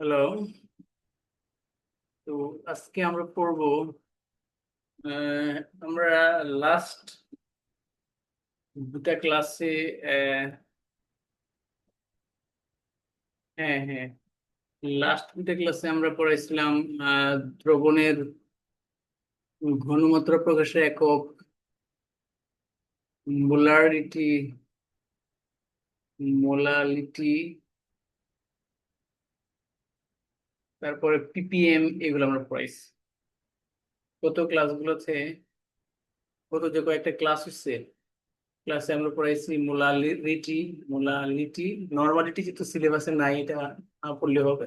Hello তো আজকে আমরা পড়ব আমরা লাস্ট দুটা ক্লাসে হ্যাঁ হ্যাঁ। লাস্ট দুটা ক্লাসে আমরা পড়াইছিলাম দ্রবণের ঘনমাত্রা প্রকাশের একক মোলারিটি মোলালিটি তারপরে পিপিএম এগুলো আমরা পড়াইছি। গত ক্লাসগুলোতে, গত যে কয়েকটা ক্লাস হচ্ছে ক্লাসে আমরা পড়াইছি মোলালিটি মোলালিটি নর্মালিটি যেহেতু সিলেবাসে নাই, এটা না পড়লে হবে।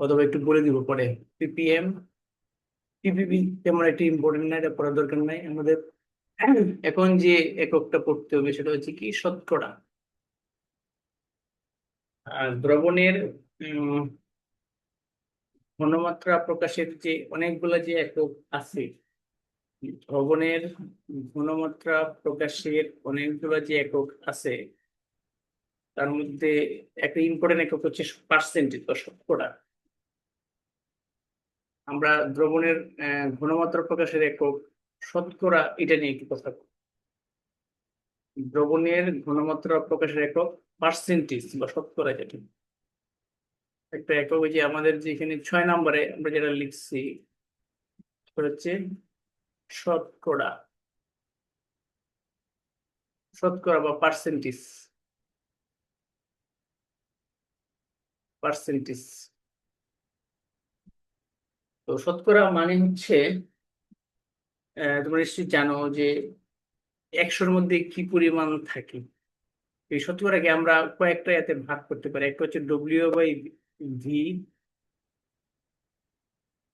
অথবা একটু বলে দিব পরে পিপিএম পিপিপি তেমন একটা ইম্পর্টেন্ট না, এটা পড়ার দরকার নাই। আমাদের এখন যে এককটা পড়তে হবে, সেটা হচ্ছে কি শতকরা। আর দ্রবণের ঘনমাত্রা প্রকাশের যে অনেকগুলো যে একক আছে দ্রবণের ঘনমাত্রা প্রকাশের অনেকগুলো যে একক আছে, তার মধ্যে একটা ইম্পর্টেন্ট একক হচ্ছে পার্সেন্টেজ বা শতকরা আমরা দ্রবণের ঘনমাত্রা প্রকাশের একক শতকরা এটা নিয়ে একটু কথা দ্রবণের ঘনমাত্রা প্রকাশের একক পার্সেন্টেজ বা শতকরা যেটা। একটা একক যে আমাদের যে এখানে ছয় নম্বরে আমরা যেটা লিখছি হচ্ছে শতকরা শতকরা বা পার্সেন্টেজ পার্সেন্টেজ তো শতকরা মানে হচ্ছে তোমরা নিশ্চয়ই জানো যে একশোর মধ্যে কি পরিমাণ থাকে? এই শতকরাকে আমরা কয়েকটা এতে ভাগ করতে পারি। একটা হচ্ছে ডব্লিউ বাই ভি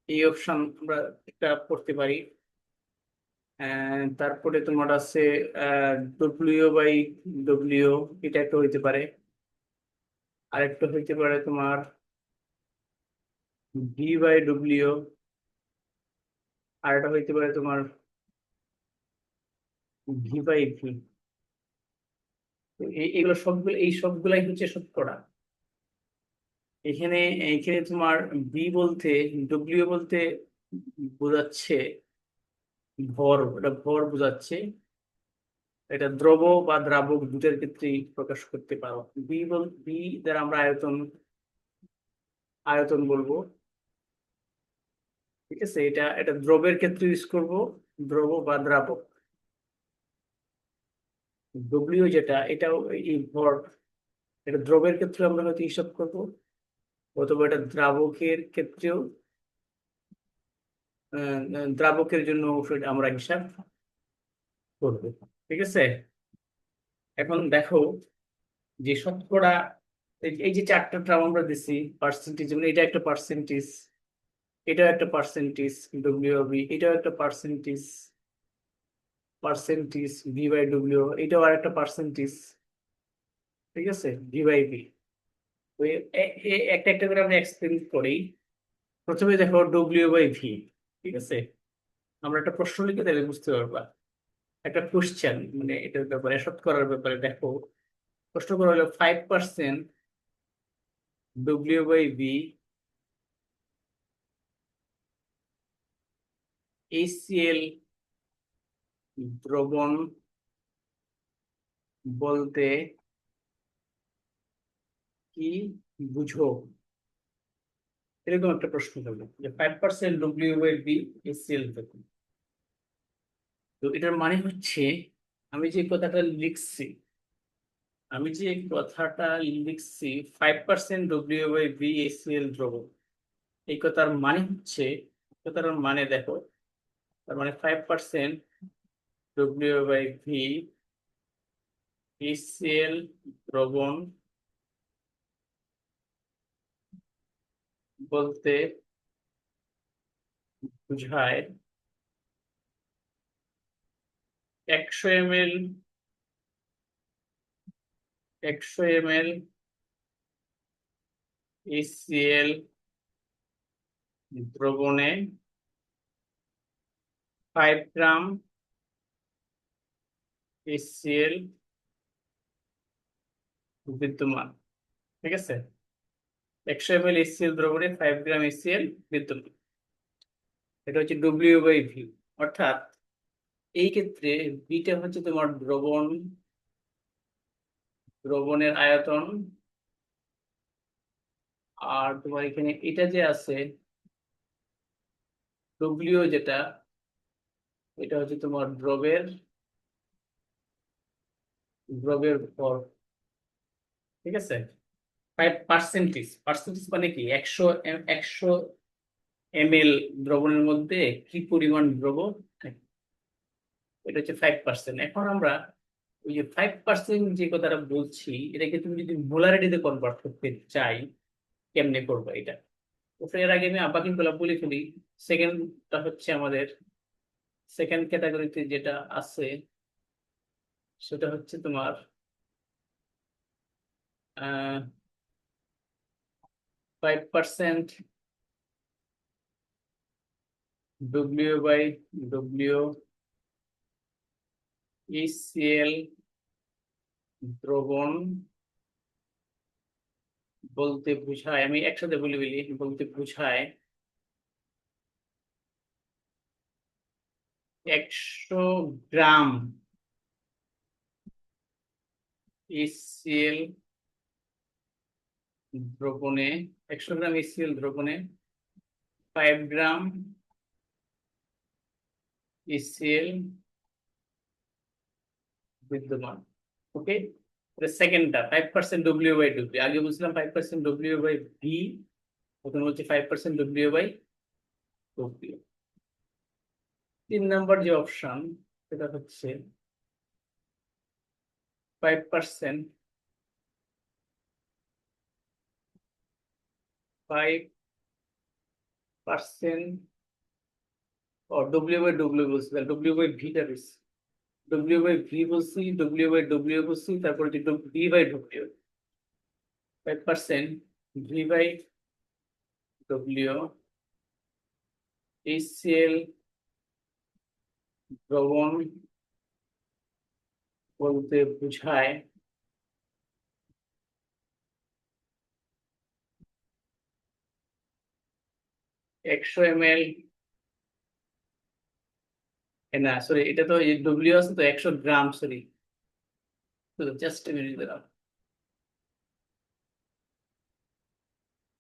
এই অপশন আমরা একটা পড়তে পারি। তারপরে তোমার আছে ডব্লিউ বাই ডব্লিউ এটা একটা হইতে পারে। আরেকটা হইতে পারে তোমার ভি বাই ডব্লিউ আর একটা হইতে পারে তোমার ভি বাই ভি এগুলো সবগুলো, এই সবগুলাই হচ্ছে শতকরা এখানে এখানে তোমার বি বলতে ডব্লিউ বলতে বোঝাচ্ছে ভর, এটা ভর বোঝাচ্ছে। এটা দ্রব বা দ্রাবক দুটার ক্ষেত্রে প্রকাশ করতে পারো। বি বল বি দ্বারা আমরা আয়তন আয়তন বলব। ঠিক আছে? এটা এটা দ্রবের ক্ষেত্রে ইউজ করব, দ্রব বা দ্রাবক। ডব্লিউ যেটা, এটাও এই ভর, এটা দ্রবের ক্ষেত্রে আমরা হয়তো হিসাব করব। অথবা এটা দ্রাবকের ক্ষেত্রেও দ্রাবকের জন্য আমরা হিসাব করব, ঠিক আছে? এখন দেখো, যে শতকরা, এই যে চারটা টার্ম আমরা দিছি পার্সেন্টেজ মানে এটা একটা পার্সেন্টেজ এটাও একটা পার্সেন্টেজ ডব্লিউবি এটাও একটা percentage percentage V by W এটাও আর একটা পার্সেন্টেজ ঠিক আছে? ভি বাই বি একটা একটা করে আমরা এক্সপ্লেন করি। প্রথমে দেখো ডব্লিউ বাই ভি ঠিক আছে? আমরা একটা প্রশ্ন লিখে তাহলে বুঝতে পারবা। একটা কোশ্চেন মানে এটার ব্যাপারে শতকরার ব্যাপারে দেখো। প্রশ্ন করা হলো five percent W by B HCL দ্রবণ বলতে কি বুঝো? এরকম একটা প্রশ্ন করবে যে five percent W by B HCL দেখুন তো এটার মানে হচ্ছে, আমি যে কথাটা লিখছি, আমি যে কথাটা লিখছি five percent W by B HCL দ্রবণ এই কথার মানে হচ্ছে কথার মানে দেখো, তার মানে five percent W by V HCL দ্রবণ বলতে বুঝায় একশো এম এল একশো এম এল এইচসিএল দ্রবণে ফাইভ গ্রাম, এসিএল বিদ্যমান, ঠিক আছে? একশো এম এল এসিএল দ্রবণে ফাইভ গ্রাম এসিএল বিদ্যমান। এটা হচ্ছে ডব্লিউ বাই ভি অর্থাৎ এই ক্ষেত্রে বিটা হচ্ছে তোমার দ্রবণ, দ্রবণের আয়তন। আর তোমার এখানে এটা যে আছে ডব্লিউ যেটা, এটা হচ্ছে তোমার দ্রবের দ্রবের ভর। ঠিক আছে? ফাইভ পার্সেন্টেজ পার্সেন্টেজ মানে কি? একশো একশো এম এল দ্রবণের মধ্যে কি পরিমাণ দ্রব এটা হচ্ছে ফাইভ পার্সেন্ট এখন আমরা ওই যে ফাইভ পার্সেন্ট যে কথাটা বলছি, এটাকে তুমি যদি মোলারিটিতে কনভার্ট করতে চাই, কেমনে করব এটা? এর আগে আমি আব্বা কিন্তু বলে ফেলি সেকেন্ডটা হচ্ছে আমাদের সেকেন্ড ক্যাটাগরিতে যেটা আছে, সেটা হচ্ছে তোমার five percent W by W ECL দ্রবণ বলতে বুঝায়, আমি একসাথে বলি বলি বলতে বুঝায় একশো গ্রাম ইসিএল দ্রবণে, একশো গ্রাম ইসিএল দ্রবণে ফাইভ গ্রাম ইসিএল বিদ্যমান। Okay সেকেন্ডটা five percent W by W আগে বুঝলাম five percent W by V এখন হচ্ছে five percent W by W তিন নম্বর যে অপশন সেটা হচ্ছে ফাইভ পার্সেন্ট ফাইভ পার্সেন্ট ও ডব্লিউ বাই ডব্লিউ বলছি তাহলে ডব্লিউ বাই ভিটা দিচ্ছি ডব্লিউ বাই ভি বলছি ডব্লিউ বাই ডব্লিউ বলছি তারপর V by W five percent V by W HCL দ্রবণ বলতে বুঝায় একশো এম এল না সরি এটা তো ডব্লিউ আছে তো একশো গ্রাম সরি জাস্ট মিনিট দাঁড়াও।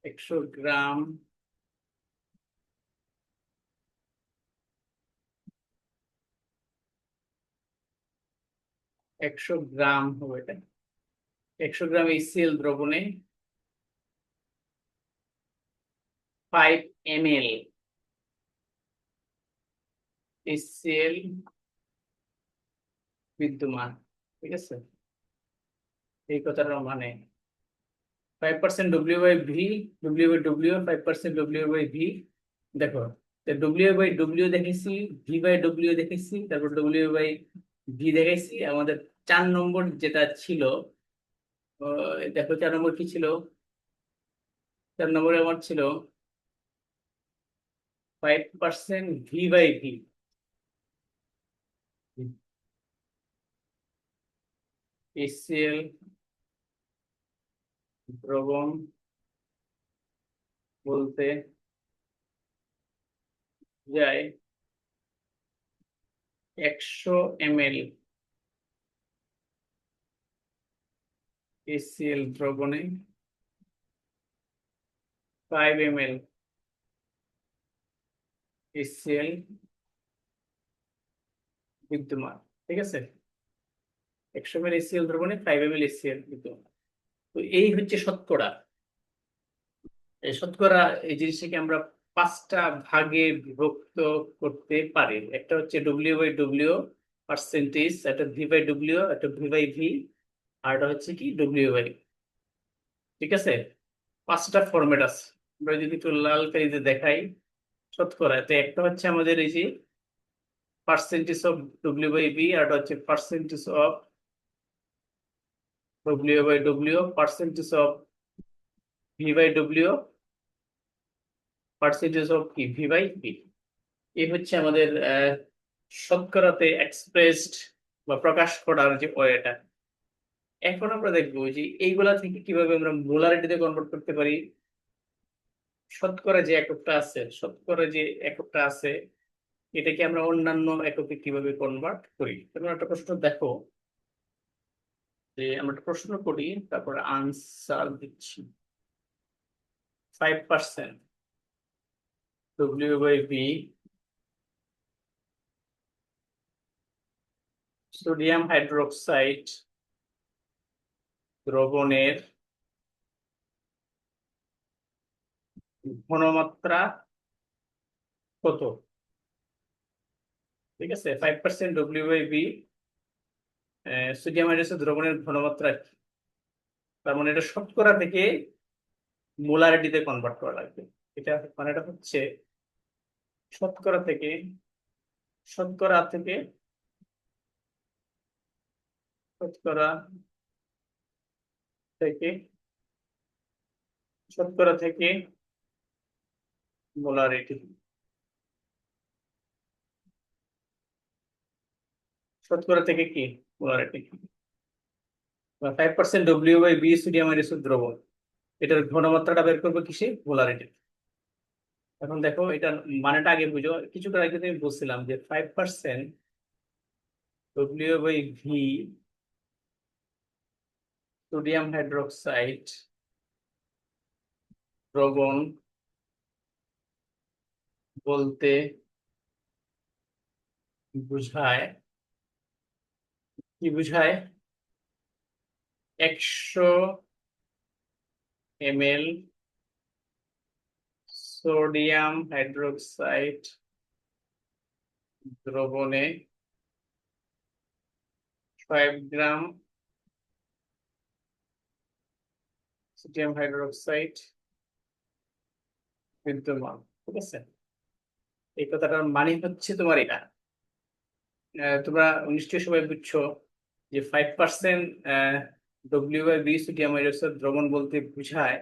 একশো গ্রাম একশো গ্রাম হবে এটা। একশো গ্রাম ইসিএল দ্রবণে ফাইভ এম এল এসিএল বিদ্যমান ঠিক আছে? এই কথাটার মানে five percent W by V W by W five percent W by V দেখো ডব্লিউ বাই ডব্লিউ দেখেছি ভি বাই ডব্লিউ দেখেছি, তারপর ডব্লিউ বাই ভি দেখেছি, আমাদের চার নম্বর যেটা ছিল দেখো চার নম্বর কি ছিল? চার নম্বরে আমার ছিল five percent V by V SCL দ্রবণ বলতে যায় একশো এম এল এসিএল দ্রবণে ফাইভ এম এল এসিএল বিদ্যমান, ঠিক আছে? একশো এম এল এসিএল দ্রবণে ফাইভ এম এল এসিএল বিদ্যমান। তো এই হচ্ছে শতকরা। এই শতকরা এই জিনিসটাকে আমরা পাঁচটা ভাগে বিভক্ত করতে পারি। একটা হচ্ছে ডব্লিউ বাই ডব্লিউ পার্সেন্টেজ একটা ভি বাই ডব্লিউ একটা ভি বাই ভি আর একটা হচ্ছে কি ডব্লিউ বাই ঠিক আছে? পাঁচটা ফরম্যাট আছে। আমরা যদি একটু লাল কালিতে দেখাই। শতকরা তো একটা হচ্ছে আমাদের এই যে percentage of W by B আর হচ্ছে percentage of W by W percentage of V by W percentage of কি ভি বাই পি এই হচ্ছে আমাদের শতকরাতে এক্সপ্রেসড বা প্রকাশ করার যে ওয়েটা। এখন আমরা দেখব যে এইগুলা থেকে কীভাবে আমরা মোলারিটিতে কনভার্ট করতে পারি। শতকরা যে এককটা আছে, শতকরা যে এককটা আছে, এটাকে আমরা অন্যান্য এককে কীভাবে কনভার্ট করি? তোমরা একটা প্রশ্ন দেখো। যে আমরা একটা প্রশ্ন করি, তারপর আনসার দিচ্ছি। Five percent W by B sodium hydroxide দ্রবণের ঘনমাত্রা কত ঠিক আছে five percent W by B sodium hydroxide দ্রবণের ঘনমাত্রা কি? তার মানে এটা শতকরা থেকে মোলারিটিতে কনভার্ট করা লাগবে এটা মানে এটা হচ্ছে শতকরা থেকে শতকরা থেকে শতকরা থেকে শতকরা থেকে মোলারিটি শতকরা থেকে কি molarity five percent W by B sodium hydroxide দ্রবণ এটার ঘনমাত্রাটা বের করব কিসে মোলারিটি এখন দেখো, এটা মানেটা আগে বুঝো। কিছুটা আগে আমি বলছিলাম যে five percent W by V sodium hydroxide দ্রবণ বলতে বুঝায়, কি বুঝায়? একশো এমএল সোডিয়াম হাইড্রোক্সাইড দ্রবণে ফাইভ গ্রাম সোডিয়াম হাইড্রোক্সাইড বিদ্যমান, ঠিক আছে? এই কথাটার মানে হচ্ছে তোমার এটা। তোমরা নিশ্চয়ই সবাই বুঝছ যে five percent W by B sodium hydroxide দ্রবণ বলতে বোঝায়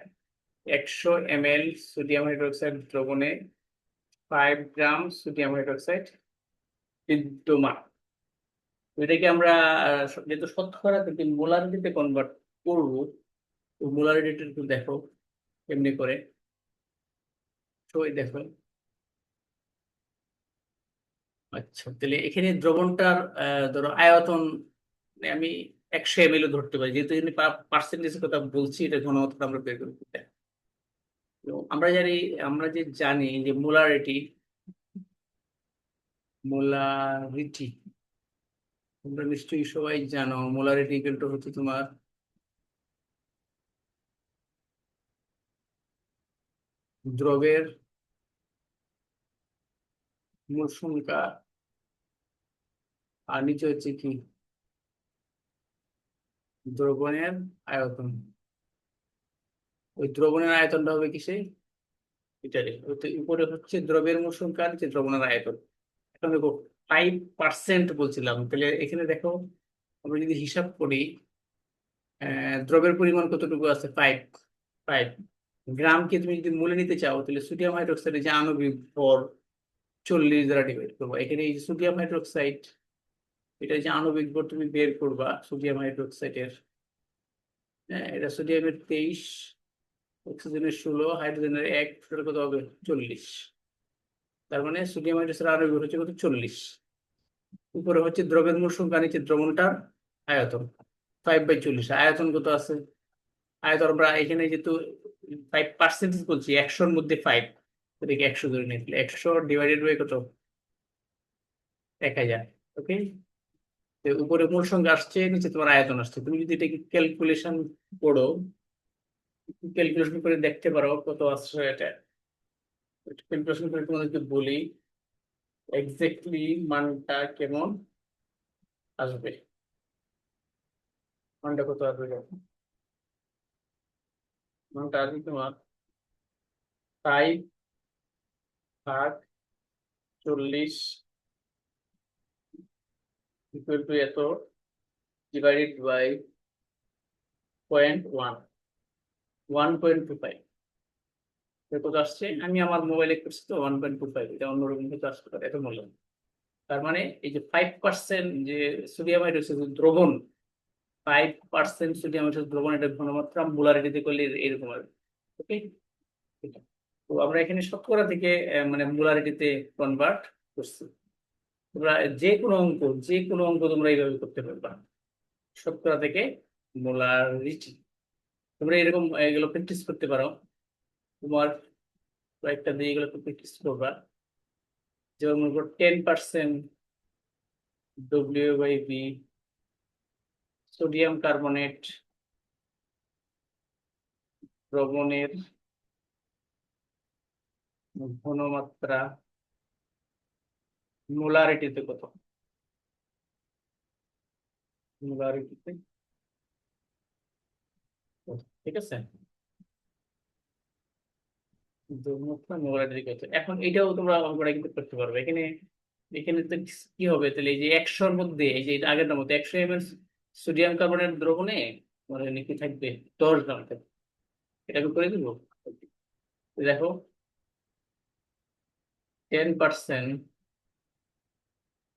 একশো এম এল সোডিয়াম হাইড্রোক্সাইড দ্রবণে ফাইভ গ্রাম সোডিয়াম হাইড্রোক্সাইড বিদ্যমান। এটাকে আমরা যেহেতু শতকরা থেকে মোলারিটিতে কনভার্ট করব। মোলারিটিটা একটু দেখো, এমনি করে। এই দেখো আচ্ছা তাহলে এখানে দ্রবণটার ধরো আয়তন মানে আমি একশো এম এল ধরতে পারি। যেহেতু এখানে পার্সেন্টেজের কথা বলছি, এটা ঘনমাত্রা আমরা বের করে দিতে আমরা জানি, আমরা যে জানি যে মোলারিটি মোলারিটি, তোমরা নিশ্চয়ই সবাই জানো, মোলারিটি ইকুয়াল হচ্ছে তোমার দ্রবের মূল আর নিচে হচ্ছে কি দ্রবণের আয়তন ওই দ্রবণের আয়তনটা হবে কিসে তো উপরে হচ্ছে দ্রবের মূল সংখ্যা নিচে দ্রবণের আয়তন এখন দেখো ফাইভ পার্সেন্ট বলছিলাম তাহলে এখানে দেখো আমরা যদি হিসাব করি দ্রবের পরিমাণ কতটুকু আছে ফাইভ ফাইভ গ্রামকে তুমি যদি মূলে নিতে চাও তাহলে সোডিয়াম হাইড্রোক্সাইডের যে আণবিক ভর চল্লিশ দ্বারা ডিভাইড করব। এখানে এই যে সোডিয়াম হাইড্রোক্সাইড এটা যে আণবিক ভর তুমি বের করবা সোডিয়াম হাইড্রোক্সাইডের হ্যাঁ এটা সোডিয়ামের তেইশ অক্সিজেনের ষোলো হাইড্রোজেনের এক সেটা কত হবে? চল্লিশ। তার মানে সোডিয়াম হাইড্রোক্সাইড আণবিক ভর হচ্ছে কত? চল্লিশ। উপরে হচ্ছে দ্রবের মূল সংখ্যা, নিচে দ্রবণটার আয়তন। ফাইভ বাই চল্লিশ, আয়তন কত আছে? আয়তন আমরা এখানে যেহেতু ফাইভ পার্সেন্টেজ বলছি, একশোর মধ্যে ফাইভ এদিকে একশো ধরে নিয়েছিল একশো ডিভাইডেড বাই কত? এক হাজার ওকে উপরে মূল সংখ্যা আসছে, নিচে তোমার আয়তন আসছে। তুমি যদি এটাকে ক্যালকুলেশন করো ক্যালকুলেশন করে দেখতে পারো কত আসছে এটা। ক্যালকুলেশন করে তোমাদেরকে বলি এক্স্যাক্টলি মানটা কেমন আসবে। মানটা কত আসবে মানটা আসবে তোমার ফাইভ ভাগ চল্লিশ ইকুয়াল টু এত divided by point one one point two five কত আসছে? আমি আমার মোবাইলে করছি তো ওয়ান পয়েন্ট টু ফাইভ এটা অন্যরকম হয়তো আসতে পারে, এত মূল্য। তার মানে এই যে ফাইভ পার্সেন্ট যে সোডিয়াম হাইড্রোক্সাইড দ্রবণ ফাইভ পার্সেন্ট সোডিয়াম হাইড্রোক্সাইড দ্রবণ, এটা ঘনমাত্রা মোলারিটিতে করলে এরকম হবে। ওকে তো আমরা এখানে শতকরা থেকে মানে মোলারিটিতে কনভার্ট করছি। তোমরা যে কোনো অঙ্ক, যে কোনো অঙ্ক তোমরা এইভাবে করতে পারবা। শতকরা থেকে মোলারিটি। তোমরা এরকম এগুলো প্র্যাকটিস করতে পারো। তোমার কয়েকটা দিয়ে এগুলো প্র্যাকটিস করবা। যেমন মনে করো ten percent W by B sodium carbonate দ্রবণের ঘনমাত্রা মোলারিটিতে কত? মোলারিটিতে ঠিক আছে? এখন এটাও তোমরা অঙ্কটা কিন্তু করতে পারবে। এখানে এখানে তো কি হবে? তাহলে এই যে একশোর মধ্যে এই যে আগেরটার মধ্যে একশো এম এল সোডিয়াম কার্বনের দ্রবণে মানে কি থাকবে? দশ গ্রাম থাকবে। এটা আমি করে দিব? দেখো ten percent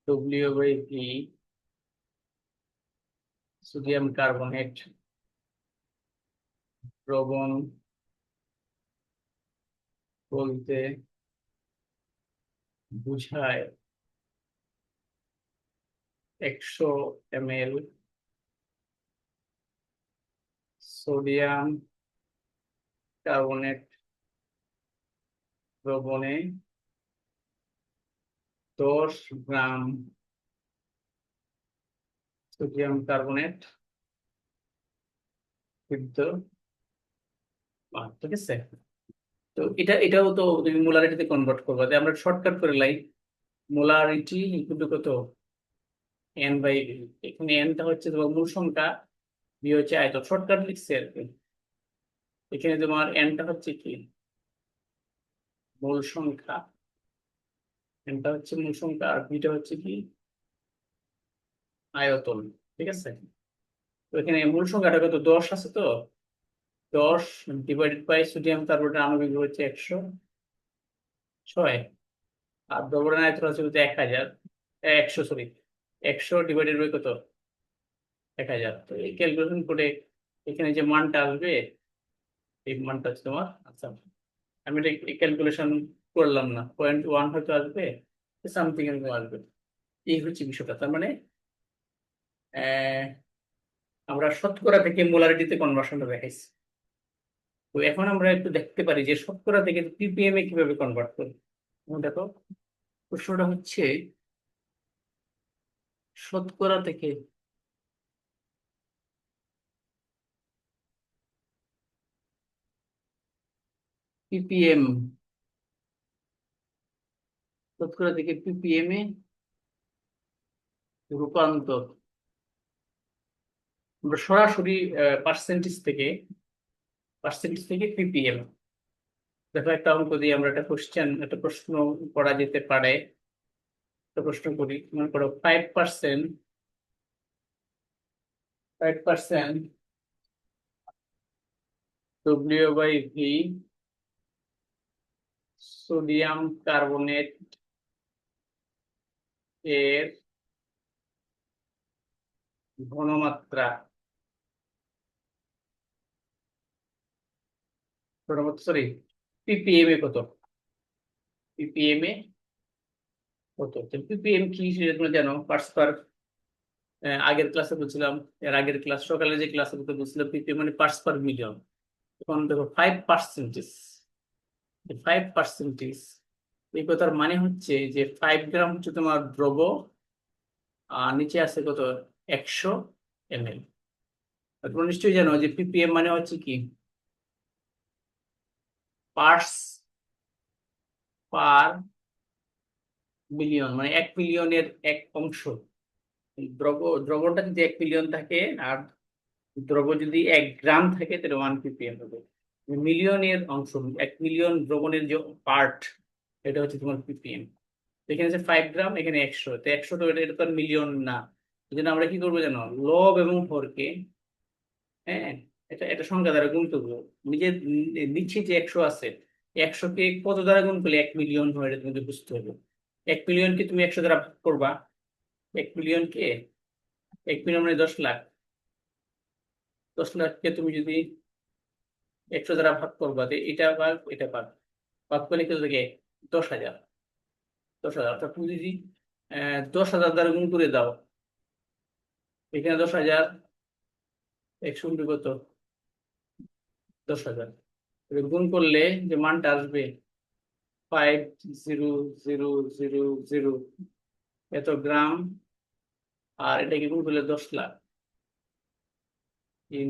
W by V sodium carbonate দ্রবণ বলতে বুঝায় একশো এম এল সোডিয়াম কার্বনেট দ্রবণে দশ গ্রাম সোডিয়াম কার্বনেট বিদ্যমান ঠিক আছে? তো এটা, এটাও তো তুমি মোলারিটিতে কনভার্ট করবা। আমরা শর্টকাট করে লাই। মোলারিটি ইকুয়াল কত? এন বাই এখানে এনটা হচ্ছে তোমার মূল সংখ্যা বি হচ্ছে আয়তন। শর্টকাট লিখছে আর কি। এখানে তোমার এনটা হচ্ছে কি? মূল সংখ্যা। এনটা হচ্ছে মূল সংখ্যা আর বিটা হচ্ছে কি? আয়তন, ঠিক আছে? তো এখানে মূল সংখ্যাটা কত? দশ আছে তো? দশ ডিভাইডেড বাই সোডিয়াম কার্বনের আণবিক ভর হচ্ছে একশো ছয়। আর দ্রবণের আয়তন হচ্ছে হচ্ছে এক হাজার। একশো সরি একশো ডিভাইডেড বাই কত? এক হাজার। তো এই ক্যালকুলেশন করে এখানে যে মানটা আসবে, এই মানটা হচ্ছে তোমার আচ্ছা আমি এটা ক্যালকুলেশন করলাম না। পয়েন্ট ওয়ান হয়তো আসবে সামথিং এরকম আসবে। এই হচ্ছে বিষয়টা। তার মানে আমরা শতকরা থেকে মোলারিটিতে কনভার্সনটা দেখাইছি। তো এখন আমরা একটু দেখতে পারি যে শতকরা থেকে পিপিএম এ কীভাবে কনভার্ট করি। দেখো, প্রশ্নটা হচ্ছে, শতকরা থেকে পিপিএম শতকরা থেকে পিপিএম এ রূপান্তর। সরাসরি পার্সেন্টেজ থেকে পার্সেন্টেজ থেকে পিপিএম দেখো, একটা অঙ্ক দিয়ে আমরা একটা কোশ্চেন একটা প্রশ্ন করা যেতে পারে। একটা প্রশ্ন করি, মনে করো five percent five percent W by V sodium carbonate এর ঘনমাত্রা সরি পিপিএম এ কত? পিপিএম এ কত? পিপিএম কি সেটা তোমরা জানো পার্টস পার আগের ক্লাসে বলছিলাম, এর আগের ক্লাস সকালে যে ক্লাসে বলছিলাম পিপিএম মানে পার্টস পার মিলিয়ন এখন দেখো ফাইভ পার্সেন্টেজ ফাইভ পার্সেন্টেজ এই কথার মানে হচ্ছে যে ফাইভ গ্রাম হচ্ছে তোমার দ্রব আর নিচে আছে কত? একশো এম এল তোমরা নিশ্চয়ই জানো যে পিপিএম মানে হচ্ছে কি? পার্টস পার মিলিয়ন মানে এক মিলিয়নের এক অংশ। দ্রব দ্রবণটা যদি এক মিলিয়ন থাকে, আর দ্রব যদি এক গ্রাম থাকে, তাহলে ওয়ান পিপিএম হবে। মিলিয়নের অংশ, এক মিলিয়ন দ্রবণের যে পার্ট এটা হচ্ছে তোমার পিপিএম এখানে আছে ফাইভ গ্রাম এখানে একশো। তো একশো তো এটা তো মিলিয়ন না। জন্য আমরা কি করব জানো? লব এবং ভরকে হ্যাঁ? এটা এটা সংখ্যা দ্বারা গুণ করব নিজের নিচে যে একশো আছে একশোকে কত দ্বারা গুণ করলে এক মিলিয়ন হয় এটা তোমাকে বুঝতে হবে। এক মিলিয়নকে তুমি একশো দ্বারা ভাগ করবা। এক মিলিয়নকে এক মিলিয়ন মানে দশ লাখ। দশ লাখকে তুমি যদি একশো দ্বারা ভাগ করবা, তো এটা ভাগ এটা ভাগ। ভাগ করলে তাৎক্ষণিক থেকে? দশ হাজার। দশ হাজার, অর্থাৎ তুমি যদি দশ হাজার দ্বারা গুণ করে দাও। এখানে দশ হাজার একশো কত? দশ হাজার। গুণ করলে যে মানটা আসবে five zero zero zero zero এত গ্রাম, আর এটাকে গুণ করলে দশ লাখ। তিন,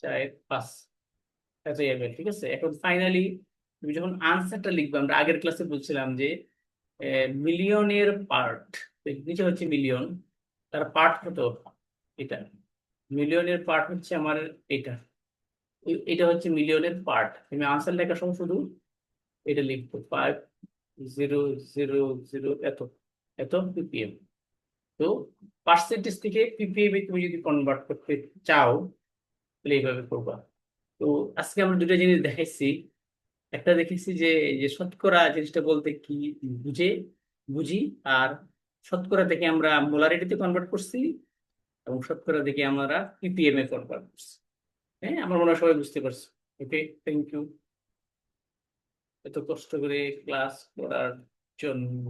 চার, পাঁচ এত ঠিক আছে? এখন ফাইনালি তুমি যখন আনসারটা লিখবে, আমরা আগের ক্লাসে বলছিলাম যে মিলিয়নের পার্ট নিচে হচ্ছে মিলিয়ন তার পার্ট কত? এটা। মিলিয়নের পার্ট হচ্ছে আমার এটা। এটা হচ্ছে মিলিয়নের পার্ট তুমি আনসার লেখার সময় শুধু এটা লিখব। ফাইভ জিরো জিরো জিরো এত এত পিপিএম তো পার্সেন্টেজ থেকে পিপিএম তুমি যদি কনভার্ট করতে চাও, তাহলে এইভাবে করবা। তো আজকে আমরা দুটো জিনিস দেখাইছি। একটা দেখেছি যে যে শতকরা জিনিসটা বলতে কি বুঝে, বুঝি, আর শতকরা দেখে আমরা মোলারিটিতে কনভার্ট করছি এবং শতকরা দেখে আমরা পিপিএম এ কনভার্ট করছি। হ্যাঁ আমার মনে হয় সবাই বুঝতে পারছি। ওকে থ্যাংক ইউ এত কষ্ট করে ক্লাস করার জন্য